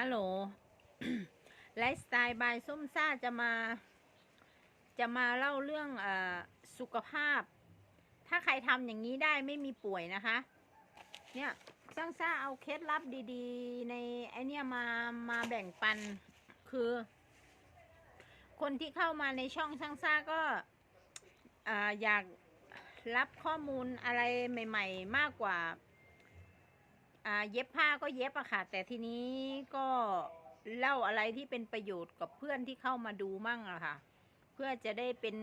ฮัลโหล ไลฟ์สไตล์บายส้มซ่าจะมา จะมาเล่าเรื่องอสุขภาพ ถ้าใครทำอย่างนี้ได้ไม่มีป่วยนะคะ เนี่ยซ่างซ่าเอาเคล็ดลับดีๆ ในไอเนี่ยมา มาแบ่งปัน คือ คนที่เข้ามาในช่องช่างซ่าก็ออยากรับข้อมูลอะไรใหม่ ๆ มากกว่า เย็บผ้าก็เย็บอะค่ะ แต่ทีนี้ก็เล่าอะไรที่เป็นประโยชน์กับเพื่อนที่เข้ามาดูมั่งอะค่ะ เพื่อจะได้เป็น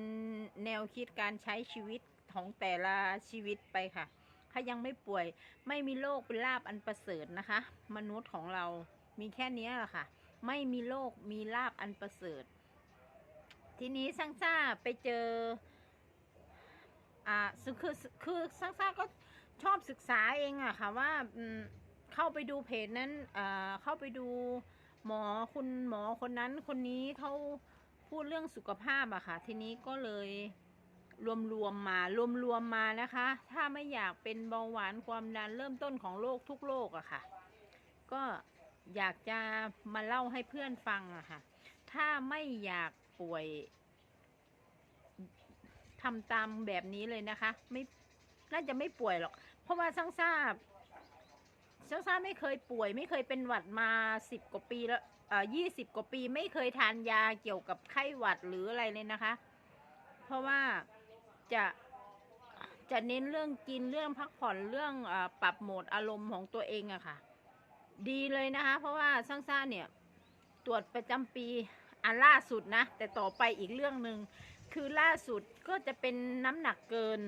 แนวคิดการใช้ชีวิตของแต่ละชีวิตไปค่ะ ถ้ายังไม่ป่วยไม่มีโรคเป็นลาบอันประเสริฐนะคะ มนุษย์ของเรามีแค่นี้แหละค่ะ ไม่มีโรคมีลาบอันประเสริฐ ทีนี้ซังซ่าไปเจออ่าคือคือซังซ่าก็ ชอบศึกษาเองอะค่ะว่าเข้าไปดูเพจนั้นเข้าไปดูหมอคุณหมอคนนั้นคนนี้เขาพูดเรื่องสุขภาพอะค่ะ ทีนี้ก็เลยรวมรวมๆมารวมรวมๆมานะคะ ถ้าไม่อยากเป็นเบาหวานความดันเริ่มต้นของโรคทุกโรคอะค่ะ ก็อยากจะมาเล่าให้เพื่อนฟังอะค่ะ ถ้าไม่อยากป่วยทำตามแบบนี้เลยนะคะ ไม่ น่าจะไม่ป่วยหรอก เพราะว่าซังซ่าซังซ่าไม่เคยป่วย ไม่เคยเป็นหวัดมาสิบกว่าปีแล้วเอ่อยี่สิบกว่าปีไม่เคยทานยาเกี่ยวกับไข้หวัดหรืออะไรเลยนะคะ เพราะว่าจะจะเน้นเรื่องกินเรื่องพักผ่อนเรื่องออปรับโหมดอารมณ์ของตัวเองอะค่ะ ดีเลยนะคะ เพราะว่าซังซ่าเนี่ย ตรวจประจำปีอันล่าสุดนะ แต่ต่อไปอีกเรื่องหนึ่งคือล่าสุดก็จะเป็นน้ำหนักเกิน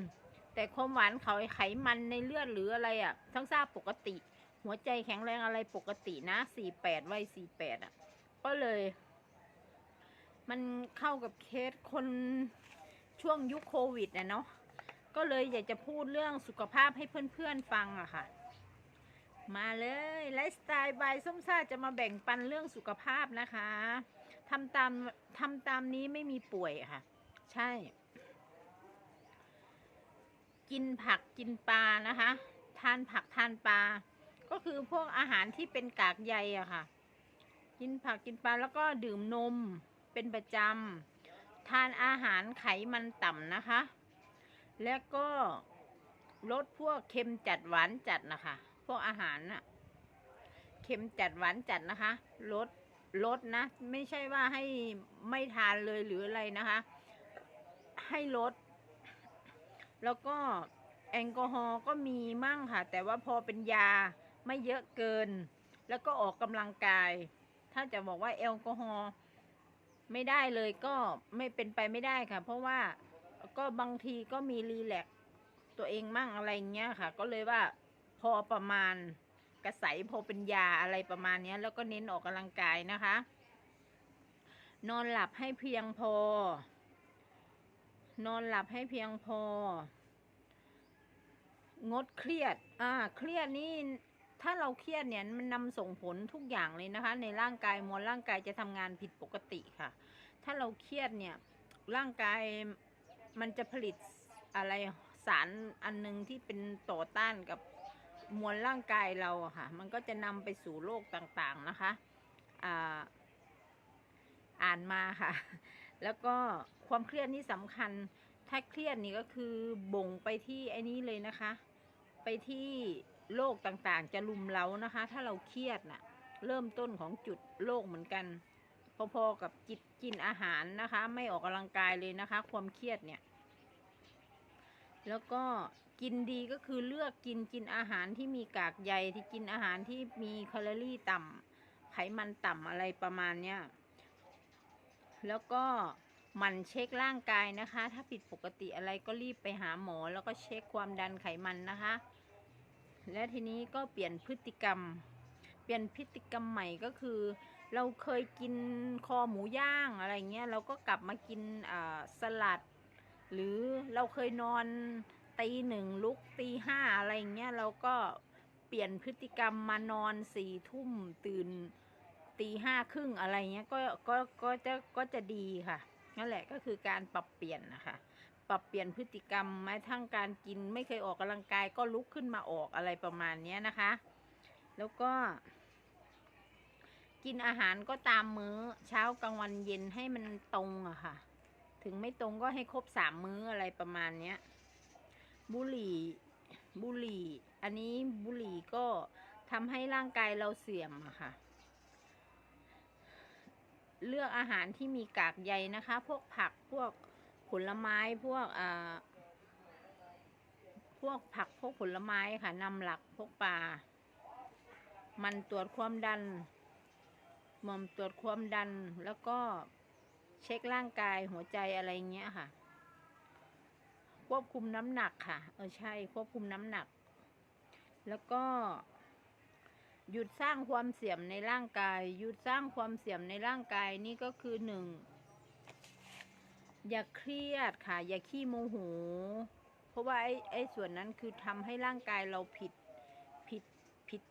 แต่ความหวานเขาไขมันในเลือดหรืออะไรอะ่ะ ทั้งทราบปกติ หัวใจแข็งแรงอะไรปกตินะสี่แปดวัยสี่แปดอะ ก็เลย มันเข้ากับเคสคนช่วงยุคโควิดนะเนาะก็เลยอยากจะพูดเรื่องสุขภาพให้เพื่อนๆฟังอะค่ะ มาเลยไลฟ์สไตล์บายส้มซ่าจะมาแบ่งปันเรื่องสุขภาพนะคะทำตามทำตามนี้ไม่มีป่วยค่ะ ใช่ กินผักกินปลานะคะทานผักทานปลา ก็คือพวกอาหารที่เป็นกากใยอะค่ะ กินผักกินปลาแล้วก็ดื่มนมเป็นประจำทานอาหารไขมันต่ำนะคะ แล้วก็ลดพวกเค็มจัดหวานจัดนะคะ พวกอาหารน่ะเค็มจัดหวานจัดนะคะ ลดลดนะ ไม่ใช่ว่าให้ไม่ทานเลยหรืออะไรนะคะ ให้ลด แล้วก็แอลกอฮอล์ก็มีมั่งค่ะ แต่ว่าพอเป็นยาไม่เยอะเกิน แล้วก็ออกกำลังกาย ถ้าจะบอกว่าแอลกอฮอล์ไม่ได้เลยก็ไม่เป็นไปไม่ได้ค่ะ เพราะว่าก็บางทีก็มีรีแลกตัวเองมั่งอะไรเงี้ยค่ะ ก็เลยว่าพอประมาณกระใสพอเป็นยาอะไรประมาณนี้แล้วก็เน้นออกกำลังกายนะคะ นอนหลับให้เพียงพอ นอนหลับให้เพียงพอ งดเครียด อ่า เครียดนี่ ถ้าเราเครียดเนี่ย มันนำส่งผลทุกอย่างเลยนะคะ ในร่างกายมวลร่างกายจะทำงานผิดปกติค่ะ ถ้าเราเครียดเนี่ย ร่างกายมันจะผลิตอะไรสารอันหนึงที่เป็นต่อต้านกับมวลร่างกายเราค่ะ มันก็จะนำไปสู่โรคต่างๆนะคะ อ่า อ่านมาค่ะ แล้วก็ความเครียดนี่สำคัญ ถ้าเครียดนี่ก็คือบ่งไปที่ไอ้นี้เลยนะคะ ไปที่โรคต่างๆ จะลุมเล้านะคะ ถ้าเราเครียดน่ะ เริ่มต้นของจุดโรคเหมือนกัน พอๆกับกินกินอาหารนะคะ ไม่ออกกำลังกายเลยนะคะ ความเครียดเนี่ย แล้วก็กินดีก็คือเลือกกินกินอาหารที่มีกากใยที่กินอาหารที่มีแคลอรี่ต่ำไขมันต่ำอะไรประมาณเนี้ย แล้วก็หมันเช็คร่างกายนะคะ ถ้าผิดปกติอะไรก็รีบไปหาหมอ แล้วก็เช็คความดันไขมันนะคะ และทีนี้ก็เปลี่ยนพฤติกรรม เปลี่ยนพฤติกรรมใหม่ก็คือ เราเคยกินคอหมูย่างอะไรเงี้ยเราก็กลับมากินสลัด หรือเราเคยนอนตีหนึ่งลุกตีห้าอะไรเงี้ยเราก็เปลี่ยนพฤติกรรมมานอนสี่ทุ่มตื่น ตีห้าครึ่งอะไรเงี้ยก็ก็ก็จะก็จะดีค่ะนั่นแหละก็คือการปรับเปลี่ยนนะคะปรับเปลี่ยนพฤติกรรมแม้ทั้งการกินไม่เคยออกกำลังกายก็ลุกขึ้นมาออกอะไรประมาณเนี้ยนะคะ แล้วก็ กินอาหารก็ตามมื้อ เช้ากลางวันเย็นให้มันตรงอะค่ะ ถึงไม่ตรงก็ให้ครบสามมื้ออะไรประมาณเนี้ยบุหรี่บุหรี่ อันนี้บุหรี่ก็ทำให้ร่างกายเราเสื่อมอะค่ะ เลือกอาหารที่มีกากใยนะคะ พวกผักพวกผลไม้พวกอ่าพวกผักพวกผลไม้ค่ะนำหลักพวกปลา มันตรวจความดันมอมตรวจความดันแล้วก็เช็คร่างกายหัวใจอะไรเงี้ยค่ะ ควบคุมน้ำหนักค่ะ เออใช่ ควบคุมน้ำหนัก แล้วก็ หยุดสร้างความเสื่อมในร่างกาย หยุดสร้างความเสื่อมในร่างกายนี่ก็คือหนึ่งอย่าเครียดค่ะ อย่าขี้โมโห เพราะว่าไอ้ไอ้ส่วนนั้นคือทำให้ร่างกายเราผิดผิดผิด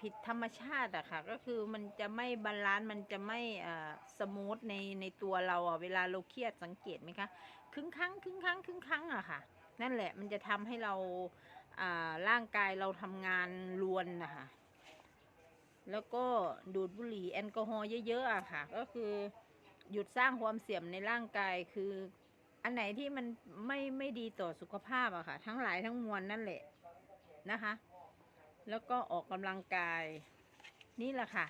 ผิดธรรมชาติอะค่ะ ก็คือมันจะไม่บาลานซ์มันจะไม่อ่าสมูทในในตัวเราอะเวลาเราเครียดสังเกตไหมคะครึ่งครั้งครึ่งครั้งครึ่งครั้งอะค่ะ นั่นแหละมันจะทำให้เราอ่าร่างกายเราทำงานรวนนะคะ แล้วก็ดูดบุหรี่แอลกอฮอล์เยอะๆอะค่ะ ก็คือหยุดสร้างความเสี่ยมในร่างกายคือ อันไหนที่มันไม่ไม่ดีต่อสุขภาพอะค่ะ ทั้งหลายทั้งมวลนั่นแหละนะคะ แล้วก็ออกกำลังกาย นี่แหละค่ะ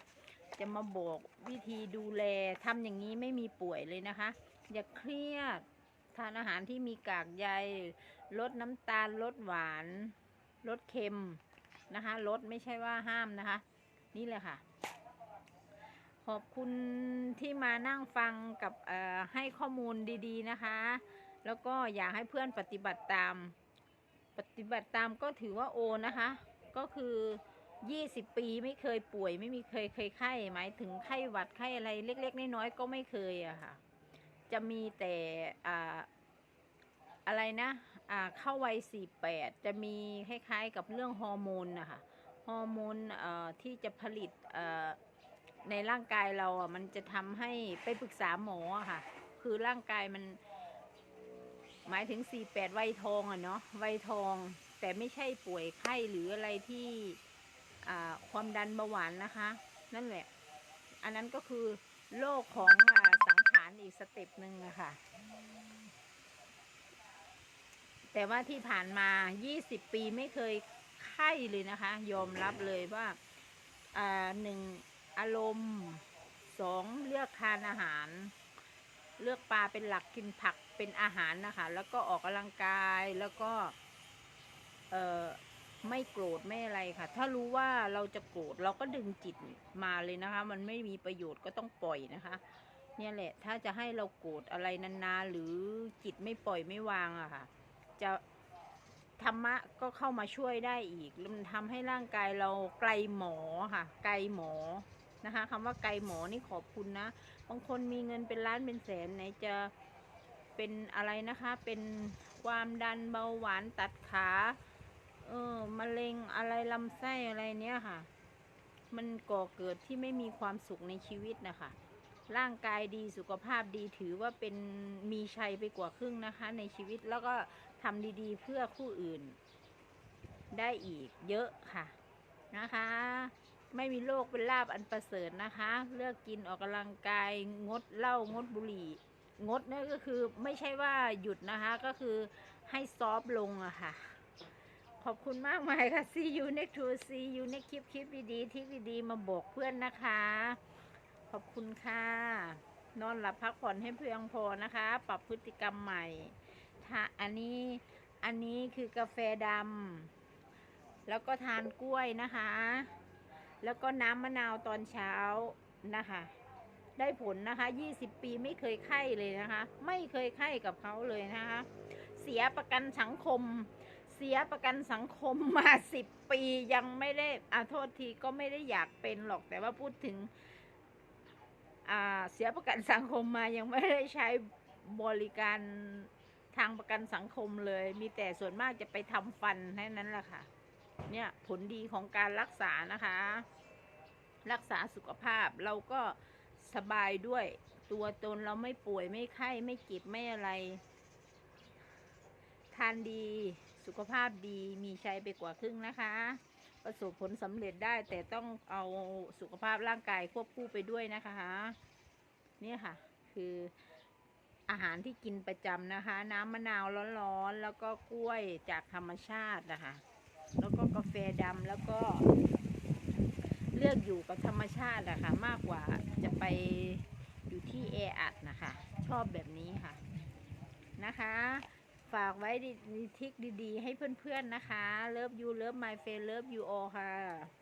จะมาบอกวิธีดูแลทำอย่างนี้ไม่มีป่วยเลยนะคะ อย่าเครียดทานอาหารที่มีกากใยลดน้ำตาลลดหวานลดเค็มนะคะลดไม่ใช่ว่าห้ามนะคะ นี่แหละค่ะ ขอบคุณที่มานั่งฟังกับให้ข้อมูลดีๆนะคะ แล้วก็อยากให้เพื่อนปฏิบัติตาม ปฏิบัติตามก็ถือว่าโอนะคะ ก็คือ20ปีไม่เคยป่วย ไม่มีเคยเคยไข้หมายถึงไข้หวัดไข้อะไรเล็ก ๆ น้อยๆก็ไม่เคยอะค่ะ จะมีแต่อ่าอะไรนะอ่าเข้าวัย48จะมีคล้ายๆกับเรื่องฮอร์โมนนะคะ ฮอร์โมนที่จะผลิตในร่างกายเราอะมันจะทำให้ไปปรึกษาหมอค่ะ คือร่างกายมันหมายถึง48วัยทองอะเนาะวัยทอง แต่ไม่ใช่ป่วยไข้หรืออะไรที่ความดันเบาหวานนะคะ นั่นแหละ อันนั้นก็คือโรคของอสังขารอีกสเต็ปหนึ่งอะค่ะ แต่ว่าที่ผ่านมา 20 ปีไม่เคย ไข้เลยนะคะ ยอมรับเลยว่าอ่าหนึ่งอารมณ์สองเลือกทานอาหาร เลือกปลาเป็นหลักกินผักเป็นอาหารนะคะ แล้วก็ออกกำลังกายแล้วก็เอ่อไม่โกรธไม่อะไรค่ะ ถ้ารู้ว่าเราจะโกรธเราก็ดึงจิตมาเลยนะคะ มันไม่มีประโยชน์ก็ต้องปล่อยนะคะ เนี่ยแหละ ถ้าจะให้เราโกรธอะไรนานๆหรือจิตไม่ปล่อยไม่วางอะค่ะ จะ ธรรมะก็เข้ามาช่วยได้อีก มันทำให้ร่างกายเราไกลหมอค่ะ ไกลหมอนะคะคำว่าไกลหมอนี่ขอบคุณนะ บางคนมีเงินเป็นล้านเป็นแสนไหนจะเป็นอะไรนะคะ เป็นความดันเบาหวานตัดขา เออมะเร็งอะไรลำไส้อะไรเนี้ยค่ะ มันก่อเกิดที่ไม่มีความสุขในชีวิตนะคะ ร่างกายดีสุขภาพดีถือว่าเป็นมีชัยไปกว่าครึ่งนะคะ ในชีวิตแล้วก็ ทำดีๆ เพื่อผู้อื่น ได้อีกเยอะค่ะนะคะ ไม่มีโรคเป็นลาบอันประเสริฐนะคะ เลือกกินออกกำลังกายงดเหล้างดบุหรี่ งดนี่ก็คือไม่ใช่ว่าหยุดนะคะ ก็คือให้ซอฟลงอะค่ะ ขอบคุณมากมายค่ะ see you next to see you next คลิปคลิปดีๆทริปดีๆมาบอกเพื่อนนะคะ ขอบคุณค่ะนอนหลับพักผ่อนให้เพียงพอนะคะ ปรับพฤติกรรมใหม่ ถ้าอันนี้อันนี้คือกาแฟดำแล้วก็ทานกล้วยนะคะ แล้วก็น้ำมะนาวตอนเช้านะคะ ได้ผลนะคะ 20 ปีไม่เคยไข้เลยนะคะ ไม่เคยไข้กับเขาเลยนะคะ เสียประกันสังคม เสียประกันสังคมมาสิบปียังไม่ได้อาโทษทีก็ไม่ได้อยากเป็นหรอกแต่ว่าพูดถึงเสียประกันสังคมมายังไม่ได้ใช้บริการ ทางประกันสังคมเลย มีแต่ส่วนมากจะไปทำฟันแค่นั้นแหละค่ะ เนี่ยผลดีของการรักษานะคะ รักษาสุขภาพเราก็สบายด้วย ตัวตนเราไม่ป่วยไม่ไข้ไม่เจ็บไม่อะไร ทานดีสุขภาพดีมีชัยไปกว่าครึ่งนะคะ ประสบผลสำเร็จได้แต่ต้องเอาสุขภาพร่างกายควบคู่ไปด้วยนะคะ เนี่ยค่ะ คือ อาหารที่กินประจำนะคะ น้ำมะนาวร้อนๆ แล้วก็กล้วยจากธรรมชาตินะคะ แล้วก็กาแฟดำแล้วก็ เลือกอยู่กับธรรมชาติอะค่ะมากกว่าจะไปอยู่ที่แออัดนะคะ ชอบแบบนี้ค่ะนะคะ ฝากไว้ดีทิกดีๆ ให้เพื่อนๆนะคะ เลิฟยูเลิฟไมเฟนเลิฟยูโอค่ะ